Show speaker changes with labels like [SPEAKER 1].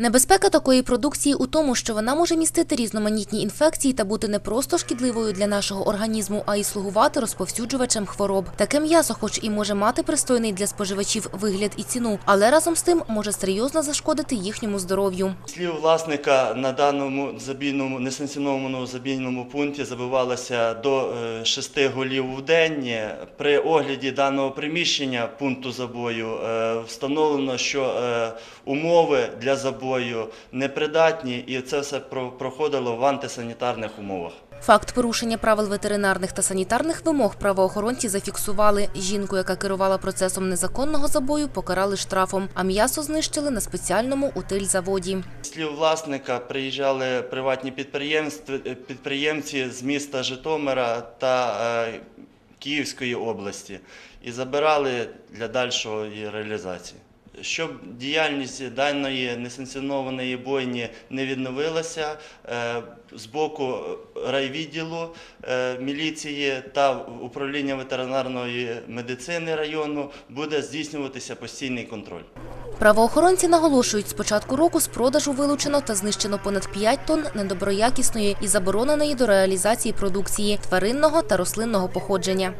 [SPEAKER 1] Небезпека такої продукції у тому, що вона може містити різноманітні інфекції та бути не просто шкідливою для нашого організму, а й слугувати розповсюджувачем хвороб. Таке м'ясо, хоч і може мати пристойний для споживачів вигляд і ціну, але разом з тим може серйозно зашкодити їхньому здоров'ю.
[SPEAKER 2] Слів власника на даному забійному несанкціонованому забійному пункті забивалося до 6 голів у день. При огляді даного приміщення пункту забою е, встановлено, що е, умови для забою непридатні, і це все проходило в антисанітарних умовах.
[SPEAKER 1] Факт порушення правил ветеринарних та санітарних вимог правоохоронці зафіксували. Жінку, яка керувала процесом незаконного забою, покарали штрафом, а м'ясо знищили на спеціальному утильзаводі.
[SPEAKER 2] Слів власника приїжджали приватні підприємці з міста Житомира та е, Київської області і забирали для дальшої реалізації. Щоб діяльність даної несанкціонованої бойні не відновилася, е, з боку райвідділу е, міліції та управління ветеринарної медицини району буде здійснюватися постійний контроль.
[SPEAKER 1] Правоохоронці наголошують, з початку року з продажу вилучено та знищено понад 5 тонн недоброякісної і забороненої до реалізації продукції тваринного та рослинного походження.